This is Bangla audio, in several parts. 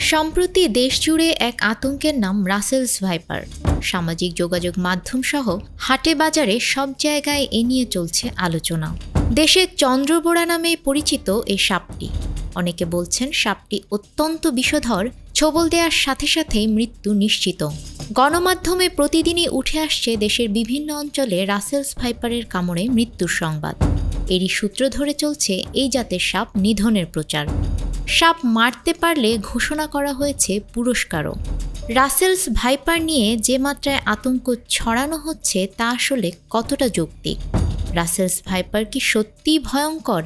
সম্প্রতি দেশজুড়ে এক আতঙ্কের নাম রাসেলস ভাইপার সামাজিক যোগাযোগ মাধ্যম সহ হাটে বাজারে সব জায়গায় এ নিয়ে চলছে আলোচনা। দেশের চন্দ্রবোড়া নামে পরিচিত এই সাপটি। অনেকে বলছেন সাপটি অত্যন্ত বিষধর ছবল দেওয়ার সাথে সাথেই মৃত্যু নিশ্চিত। গণমাধ্যমে প্রতিদিনই উঠে আসছে দেশের বিভিন্ন অঞ্চলে রাসেলস ভাইপারের কামড়ে মৃত্যুর সংবাদ। এরই সূত্র ধরে চলছে এই জাতের সাপ নিধনের প্রচার। সাপ মারতে পারলে ঘোষণা করা হয়েছে পুরস্কারও। রাসেলস ভাইপার নিয়ে যে মাত্রায় আতঙ্ক ছড়ানো হচ্ছে তা আসলে কতটা যৌক্তিক? রাসেলস ভাইপার কি সত্যিই ভয়ঙ্কর?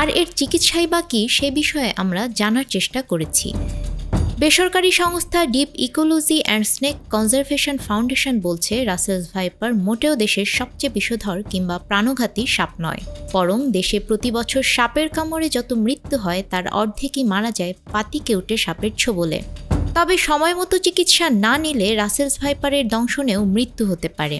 আর এর চিকিৎসাই বা কি সে বিষয়ে আমরা জানার চেষ্টা করেছি। বেসরকারি সংস্থা Deep Ecology and Snake Conservation Foundation বলছে, রাসেলস ভাইপার মোটেও দেশের সবচেয়ে বিষধর কিংবা প্রাণঘাতী সাপ নয়। বরং দেশে প্রতি বছর সাপের কামড়ে যত মৃত্যু হয়, তার অর্ধেকই মারা যায় পাতি কেউটে সাপের ছোবলে। তবে সময় মতো চিকিৎসা না নিলে রাসেলস ভাইপারের দংশনেও মৃত্যু হতে পারে।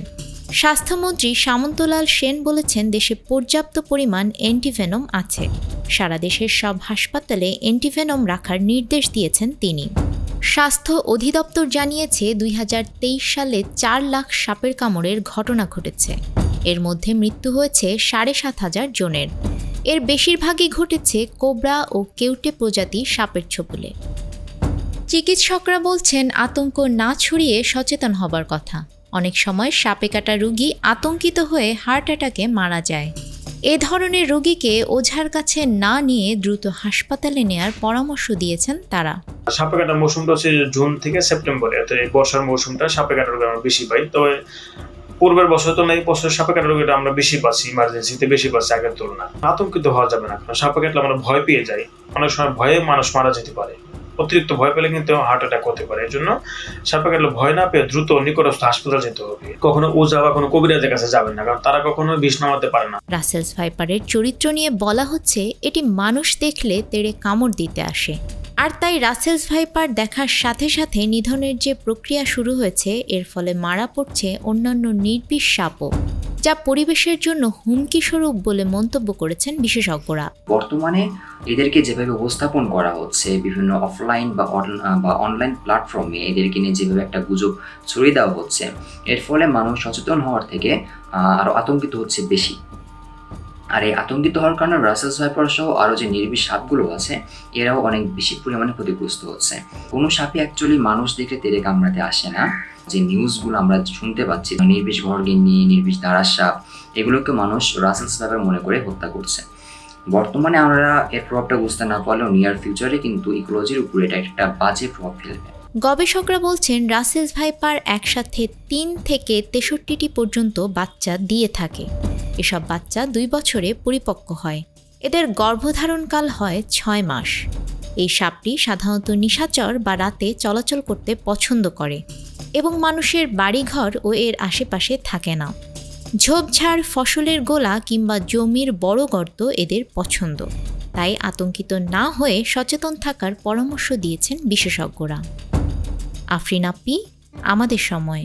স্বাস্থ্যমন্ত্রী সামন্তলাল সেন বলেছেন, দেশে পর্যাপ্ত পরিমাণ অ্যান্টিভেনম আছে। সারা দেশের সব হাসপাতালে অ্যান্টিভেনম রাখার নির্দেশ দিয়েছেন তিনি। স্বাস্থ্য অধিদপ্তর জানিয়েছে, দুই হাজার তেইশ সালে চার লাখ সাপের কামড়ের ঘটনা ঘটেছে। এর মধ্যে মৃত্যু হয়েছে সাড়ে সাত হাজার জনের। এর বেশিরভাগই ঘটেছে কোবরা ও কেউটে প্রজাতি সাপের ছোপলে। চিকিৎসকরা বলছেন, আতঙ্ক না ছড়িয়ে সচেতন হবার কথা। অনেক সময় সাপে কাটা রুগী আতঙ্কিত হয়ে হার্ট অ্যাটাকে মারা যায়। এ ধরনের রোগীকে ওঝার কাছে না নিয়ে দ্রুত হাসপাতালে নেয়ার পরামর্শ দিয়েছেন তারা। সাপে কাটার মৌসুমটা হচ্ছে জুন থেকে সেপ্টেম্বরে এই বর্ষার মৌসুমটা সাপে কাটার রোগ আমরা বেশি পাই। তবে পূর্বের বছর তো এই বছর সাপে কাটার রোগটা আমরা বেশি পাচ্ছি ইমার্জেন্সিতে বেশি পাচ্ছি আগের তুলনায়। আতঙ্কিত হওয়া যাবে না, কারণ সাপে কাটলে আমরা ভয় পেয়ে যাই। অনেক সময় ভয়ে মানুষ মারা যেতে পারে। অতিরিক্ত ভয় পেলে কিন্তু হার্ট অ্যাটাক হতে পারে। এর জন্য সাপে কাটলে ভয় না পেয়ে দ্রুত নিকটস্থ হাসপাতাল যেতে হবে। কখনো ওঝা বা কোনো কবিরাজের কাছে যাবেন না, কারণ তারা কখনো বিষ নামাতে পারে না। রাসেলস ভাইপারের চরিত্র নিয়ে বলা হচ্ছে, এটি মানুষ দেখলে তেড়ে কামড় দিতে আসে। আর তাই রাসেলস ভাইপার দেখার সাথে সাথে নিধনের যে প্রক্রিয়া শুরু হয়েছে, এর ফলে মারা পড়ছে অন্যান্য নির্বিষ সাপও। যা পরিবেশের জন্য হুমকি স্বরূপ বলে মন্তব্য করেছেন বিশেষজ্ঞরা। বর্তমানে এদেরকে যেভাবে উপস্থাপন করা হচ্ছে বিভিন্ন অফলাইন বা বা অনলাইন প্ল্যাটফর্মে এদেরকে নিয়ে যেভাবে একটা গুজব ছড়িয়ে দেওয়া হচ্ছে এর ফলে মানুষ সচেতন হওয়ার থেকে আহ, আরও আতঙ্কিত হচ্ছে বেশি। আর এই আতঙ্কিত হওয়ার কারণে রাসেল সাইপার সহ আরও যে নির্বিষ সাপগুলো আছে, এরাও অনেক বেশি পরিমাণে ক্ষতিগ্রস্ত হচ্ছে। কোনো সাপই অ্যাকচুয়ালি মানুষ দেখে তেরে কামড়াতে আসে না। যে নিউজগুলো আমরা শুনতে পাচ্ছি, নির্বিষ ঘরগিন্নি নির্বিষ দাঁড়ার সাপ, এগুলোকে মানুষ রাসেল সাইপার মনে করে হত্যা করছে। বর্তমানে আমরা এর প্রভাবটা বুঝতে না পারলেও নিয়ার ফিউচারে কিন্তু ইকোলজির উপরে এটা একটা বাজে প্রভাব ফেলবে। গবেষকরা বলছেন রাসেলস ভাইপার একসাথে তিন থেকে তেষট্টিটি পর্যন্ত বাচ্চা দিয়ে থাকে। এসব বাচ্চা দুই বছরে পরিপক্ক হয়। এদের গর্ভধারণকাল হয় ছয় মাস। এই সাপটি সাধারণত নিশাচর বা রাতে চলাচল করতে পছন্দ করে এবং মানুষের বাড়িঘর ও এর আশেপাশে থাকে না। ঝোপঝাড়, ফসলের গোলা কিংবা জমির বড় গর্ত এদের পছন্দ। তাই আতঙ্কিত না হয়ে সচেতন থাকার পরামর্শ দিয়েছেন বিশেষজ্ঞরা। আফরিন আপ্পি আমাদের সময়।